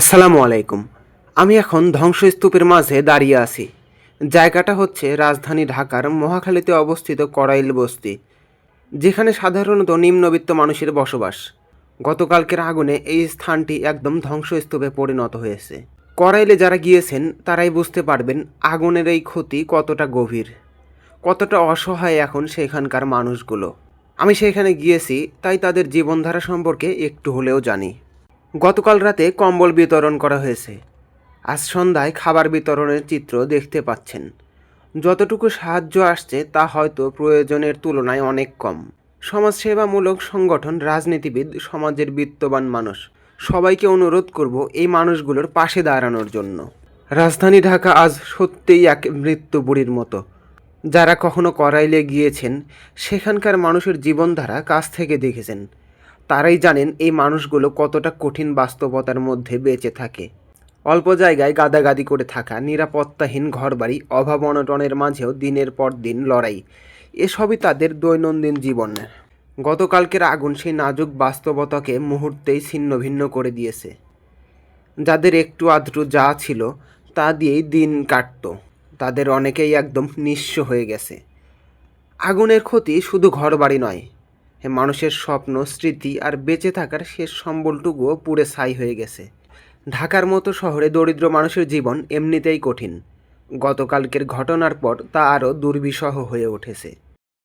আসসালামু আলাইকুম। আমি এখন ধ্বংসস্তূপের মাঝে দাঁড়িয়ে আছি। জায়গাটা হচ্ছে রাজধানী ঢাকার মহাখালীতে অবস্থিত করাইল বস্তি, যেখানে সাধারণত নিম্নবিত্ত মানুষের বসবাস। গতকালকের আগুনে এই স্থানটি একদম ধ্বংসস্তূপে পরিণত হয়েছে। করাইলে যারা গিয়েছেন, তারাই বুঝতে পারবেন আগুনের এই ক্ষতি কতটা গভীর, কতটা অসহায় এখন সেখানকার মানুষগুলো। আমি সেখানে গিয়েছি, তাই তাদের জীবনধারা সম্পর্কে একটু হলেও জানি। গতকাল রাতে কম্বল বিতরণ করা হয়েছে। আজ সন্ধ্যায় খাবার বিতরণের চিত্র দেখতে পাচ্ছেন। যতটুকু সাহায্য আসছে তা হয়তো প্রয়োজনের তুলনায় অনেক কম। সমাজসেবামূলক সংগঠন, রাজনীতিবিদ, সমাজের বিত্তবান মানুষ, সবাইকে অনুরোধ করব এই মানুষগুলোর পাশে দাঁড়ানোর জন্য। রাজধানী ঢাকা আজ সত্যিই এক মৃত্যু বুড়ির মতো। যারা কখনো করাইলে গিয়েছেন, সেখানকার মানুষের জীবনধারা কাছ থেকে দেখেছেন। তারাই জানেন এই মানুষগুলো কতটা কঠিন বাস্তবতার মধ্যে বেঁচে থাকে। অল্প জায়গায় গাদাগাদি করে থাকা, নিরাপত্তাহীন ঘরবাড়ি, অভাব অনটনের মাঝেও দিনের পর দিন লড়াই, এসবই তাদের দৈনন্দিন জীবন। গতকালকের আগুন সেই নাজুক বাস্তবতাকে মুহূর্তেই ছিন্ন ভিন্ন করে দিয়েছে। যাদের একটু আধটু যা ছিল, তা দিয়েই দিন কাটতো। তাদের অনেকেই একদম নিঃস্ব হয়ে গেছে। আগুনের ক্ষতি শুধু ঘরবাড়ি নয় মানুষের স্বপ্ন, স্মৃতি আর বেঁচে থাকার শেষ সম্বলটুকুও পুড়ে ছাই হয়ে গেছে। ঢাকার মতো শহরে দরিদ্র মানুষের জীবন এমনিতেই কঠিন। গতকালকের ঘটনার পর তা আরও দুর্বিষহ হয়ে উঠেছে।